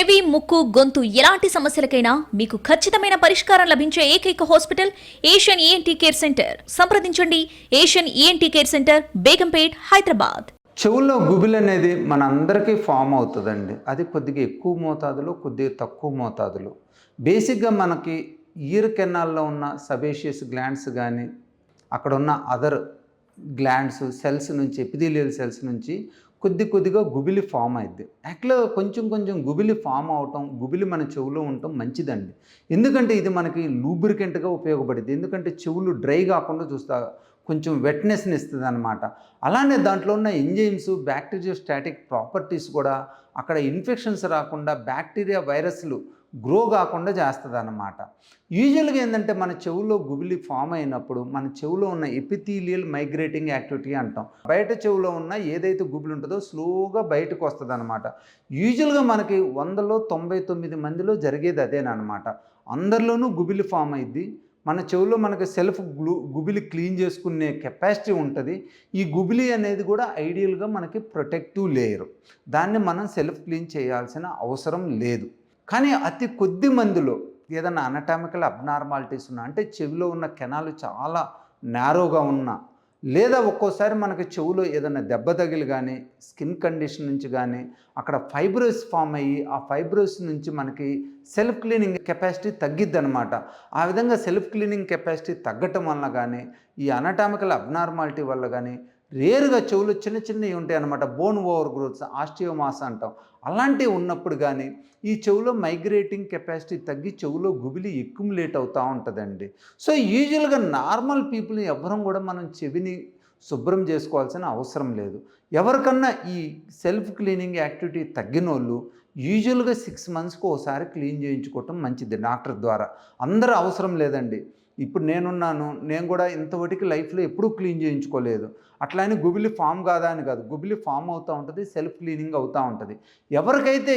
చెవి ముక్కు గొంతు ఎలాంటి సమస్యలకైనా మీకు ఖచ్చితమైన పరిష్కారం లభించే ఏకైక hospital Asian ENT care centre. సంప్రదించండి. Asian ENT care centre Begumpet Hyderabad. చెవుల్లో గుబిల్ అనేది మన అందరికీ ఫామ్ అవుతుందండి. అది కొద్దిగా ఎక్కువ మోతాదులో కొద్దిగా తక్కువ మోతాదులో. బేసిక్గా మనకి ఇయర్ కెనాల్లో ఉన్న సబేషియస్ గ్లాండ్స్ కానీ అక్కడ ఉన్న అదర్ గ్లాండ్స్ సెల్స్ నుంచి ఎపిథీలియల్ సెల్స్ నుంచి కొద్ది కొద్దిగా గుబిలి ఫామ్ అయింది యాక్చువల్గా కొంచెం కొంచెం గుబిలి ఫామ్ అవటం గుబిలి మన చెవులో ఉండటం మంచిదండి. ఎందుకంటే ఇది మనకి లూబ్రికెంట్గా ఉపయోగపడింది ఎందుకంటే చెవులు డ్రై కాకుండా చూస్తా కొంచెం వెట్నెస్ని ఇస్తుంది అనమాట అలానే దాంట్లో ఉన్న ఎంజైమ్స్ బ్యాక్టీరియో స్టాటిక్ ప్రాపర్టీస్ కూడా అక్కడ ఇన్ఫెక్షన్స్ రాకుండా బ్యాక్టీరియా వైరస్లు గ్రో కాకుండా చేస్తుంది అన్నమాట యూజువల్గా ఏంటంటే మన చెవులో గుబిలి ఫామ్ అయినప్పుడు మన చెవులో ఉన్న ఎపిథీలియల్ మైగ్రేటింగ్ యాక్టివిటీ అంటాం. బయట చెవులో ఉన్న ఏదైతే గుబిలి ఉంటుందో స్లోగా బయటకు వస్తుంది అనమాట యూజువల్గా మనకి వందలో తొంభై తొమ్మిది మందిలో జరిగేది అదేనమాట అందరిలోనూ గుబిలి ఫామ్ అయింది మన చెవులో మనకి సెల్ఫ్ గ్లూ గుబిలి క్లీన్ చేసుకునే కెపాసిటీ ఉంటుంది. ఈ గుబిలి అనేది కూడా ఐడియల్గా మనకి ప్రొటెక్టివ్ లేయర్. దాన్ని మనం సెల్ఫ్ క్లీన్ చేయాల్సిన అవసరం లేదు. కానీ అతి కొద్ది మందిలో ఏదైనా అనటామికల్ అబ్నార్మాలిటీస్ ఉన్నా అంటే చెవిలో ఉన్న కెనాలు చాలా నేరోగా ఉన్నా లేదా ఒక్కోసారి మనకి చెవులో ఏదైనా దెబ్బ తగిలి కానీ స్కిన్ కండిషన్ నుంచి కానీ అక్కడ ఫైబ్రోస్ ఫామ్ అయ్యి ఆ ఫైబ్రోస్ నుంచి మనకి సెల్ఫ్ క్లీనింగ్ కెపాసిటీ తగ్గిద్ది అనమాట ఆ విధంగా సెల్ఫ్ క్లీనింగ్ కెపాసిటీ తగ్గటం వల్ల కానీ ఈ అనటామికల్ అబ్నార్మాలిటీ వల్ల కానీ రేరుగా చెవులు చిన్న చిన్నవి ఉంటాయి అన్నమాట బోన్ ఓవర్ గ్రోత్స్ ఆస్టియోమాస్ అంటాం. అలాంటివి ఉన్నప్పుడు కానీ ఈ చెవులో మైగ్రేటింగ్ కెపాసిటీ తగ్గి చెవులో గుబిలి ఎక్యుములేట్ అవుతూ ఉంటుందండి. సో యూజువల్గా నార్మల్ పీపుల్ని ఎవ్వరం కూడా మనం చెవిని శుభ్రం చేసుకోవాల్సిన అవసరం లేదు. ఎవరికన్నా ఈ సెల్ఫ్ క్లీనింగ్ యాక్టివిటీ తగ్గిన వాళ్ళు యూజువల్గా సిక్స్ మంత్స్కి ఒకసారి క్లీన్ చేయించుకోవటం మంచిది. డాక్టర్ ద్వారా. అందరూ అవసరం లేదండి. ఇప్పుడు నేనున్నాను నేను కూడా ఇంతవరకు లైఫ్లో ఎప్పుడూ క్లీన్ చేయించుకోలేదు. అట్లా అని గుబిలి ఫామ్ కాదా అని కాదు. గుబిలి ఫామ్ అవుతూ ఉంటుంది సెల్ఫ్ క్లీనింగ్ అవుతూ ఉంటుంది. ఎవరికైతే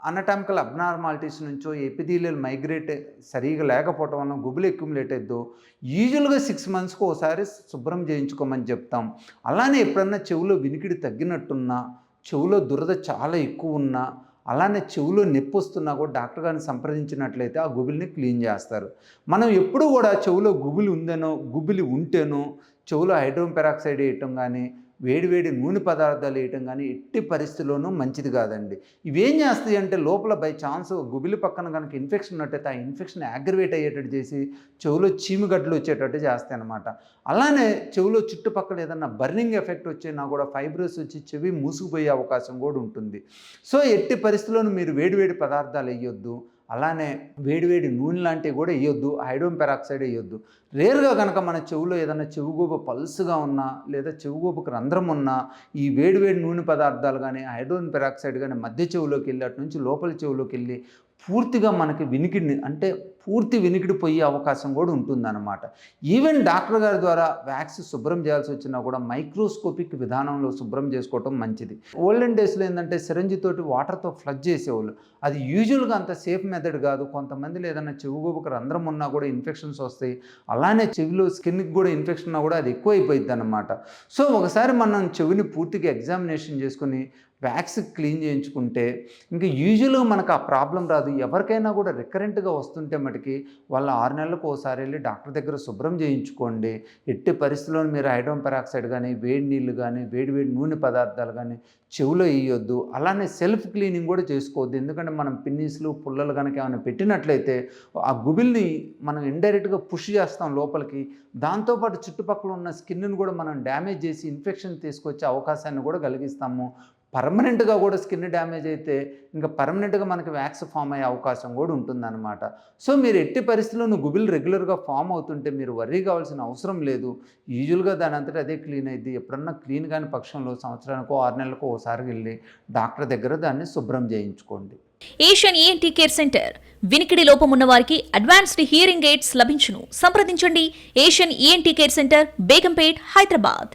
అనటామికల్ అబ్నార్మాలిటీస్ నుంచో ఎపిథీలియల్ మైగ్రేట్ సరిగా లేకపోవటం వల్ల గుబులు ఎక్యుములేట్ అయిద్దో యూజువల్గా సిక్స్ మంత్స్కి ఒకసారి శుభ్రం చేయించుకోమని చెప్తాం. అలానే ఎప్పుడన్నా చెవులో వినికిడి తగ్గినట్టున్నా చెవులో దురద చాలా ఎక్కువ ఉన్నా అలానే చెవులో నొప్పి వస్తున్నా కూడా డాక్టర్ గారిని సంప్రదించినట్లయితే ఆ గుబిలిని క్లీన్ చేస్తారు. మనం ఎప్పుడు కూడా చెవులో గుబిలి ఉందేనో గుబిలి ఉంటేనో చెవులో హైడ్రోన్ పెరాక్సైడ్ వేయటం కానీ వేడివేడి నూనె పదార్థాలు వేయటం కానీ ఎట్టి పరిస్థితుల్లోనూ మంచిది కాదండి. ఇవేం చేస్తాయి అంటే లోపల బై ఛాన్స్ గుబిలి పక్కన కనుక ఇన్ఫెక్షన్ ఉన్నట్టయితే ఆ ఇన్ఫెక్షన్ అగ్రివేట్ అయ్యేటట్టు చేసి చెవులో చీమిగడ్డలు వచ్చేటట్టు చేస్తాయి అనమాట అలానే చెవులో చుట్టుపక్కల ఏదన్నా బర్నింగ్ ఎఫెక్ట్ వచ్చినా కూడా ఫైబ్రస్ వచ్చి చెవి మూసుకుపోయే అవకాశం కూడా ఉంటుంది. సో ఎట్టి పరిస్థితుల్లోనూ మీరు వేడివేడి పదార్థాలు వేయొద్దు. అలానే వేడివేడి నూనె లాంటివి కూడా వేయొద్దు హైడ్రోన్ పెరాక్సైడ్ వేయొద్దు. రేరుగా కనుక మన చెవులో ఏదైనా చెవుగూబ పల్స్గా ఉన్నా లేదా చెవుగూబకు రంధ్రం ఉన్నా ఈ వేడివేడి నూనె పదార్థాలు కానీ హైడ్రోన్ పెరాక్సైడ్ కానీ మధ్య చెవులోకి వెళ్ళి అటు నుంచి లోపల చెవులోకి వెళ్ళి పూర్తిగా మనకి వినికిడిని అంటే పూర్తి వినికిడిపోయే అవకాశం కూడా ఉంటుందన్నమాట. ఈవెన్ డాక్టర్ గారి ద్వారా వ్యాక్స్ శుభ్రం చేయాల్సి వచ్చినా కూడా మైక్రోస్కోపిక్ విధానంలో శుభ్రం చేసుకోవటం మంచిది. ఓల్డెన్ డేస్లో ఏంటంటే సిరంజి తోటి వాటర్తో ఫ్లడ్ చేసేవాళ్ళు. అది యూజువల్గా అంత సేఫ్ మెథడ్ కాదు. కొంతమంది ఏదైనా చెవుగోపుకు రంధ్రం ఉన్నా కూడా ఇన్ఫెక్షన్స్ వస్తాయి. అలానే చెవిలో స్కిన్కి కూడా ఇన్ఫెక్షన్ ఉన్నా కూడా అది ఎక్కువ అయిపోయింది అనమాట సో ఒకసారి మనం చెవిని పూర్తిగా ఎగ్జామినేషన్ చేసుకుని వ్యాక్స్ క్లీన్ చేయించుకుంటే ఇంకా యూజువల్గా మనకు ఆ ప్రాబ్లం రాదు. ఎవరికైనా కూడా రికరెంట్గా వస్తుంటే మటుకి వాళ్ళ ఆరు నెలలకు ఒకసారి వెళ్ళి డాక్టర్ దగ్గర శుభ్రం చేయించుకోండి. ఎట్టి పరిస్థితుల్లో మీరు హైడ్రోన్ పెరాక్సైడ్ కానీ వేడి నీళ్ళు కానీ వేడి వేడి నూనె పదార్థాలు కానీ చెవులో వేయొద్దు. అలానే సెల్ఫ్ క్లీనింగ్ కూడా చేసుకోవద్దు. ఎందుకంటే మనం పిన్నీసులు పుల్లలు కనుక ఏమైనా పెట్టినట్లయితే ఆ గుబిల్ని మనం ఇండైరెక్ట్గా పుష్ చేస్తాం లోపలికి. దాంతోపాటు చుట్టుపక్కల ఉన్న స్కిన్ను కూడా మనం డ్యామేజ్ చేసి ఇన్ఫెక్షన్ తీసుకొచ్చే అవకాశాన్ని కూడా కలిగిస్తాము. పర్మనెంట్గా కూడా స్కిన్ డ్యామేజ్ అయితే ఇంకా పర్మనెంట్గా మనకి వ్యాక్స్ ఫామ్ అయ్యే అవకాశం కూడా ఉంటుందన్నమాట. సో మీరు ఎట్టి పరిస్థితుల్లో గుబిల్ రెగ్యులర్గా ఫామ్ అవుతుంటే మీరు వర్రీ కావాల్సిన అవసరం లేదు. యూజువల్గా దాని అంతటా అదే క్లీన్ అయింది ఎప్పుడన్నా క్లీన్ కాని పక్షంలో సంవత్సరానికో ఆరు నెలలకో ఒకసారి వెళ్ళి డాక్టర్ దగ్గర దాన్ని శుభ్రం చేయించుకోండి. Asian ENT care centre. వినికిడి లోపం ఉన్న వారికి అడ్వాన్స్డ్ హియరింగ్ ఎయిడ్స్ లభించును. సంప్రదించండి. Asian ENT care centre Begumpet Hyderabad.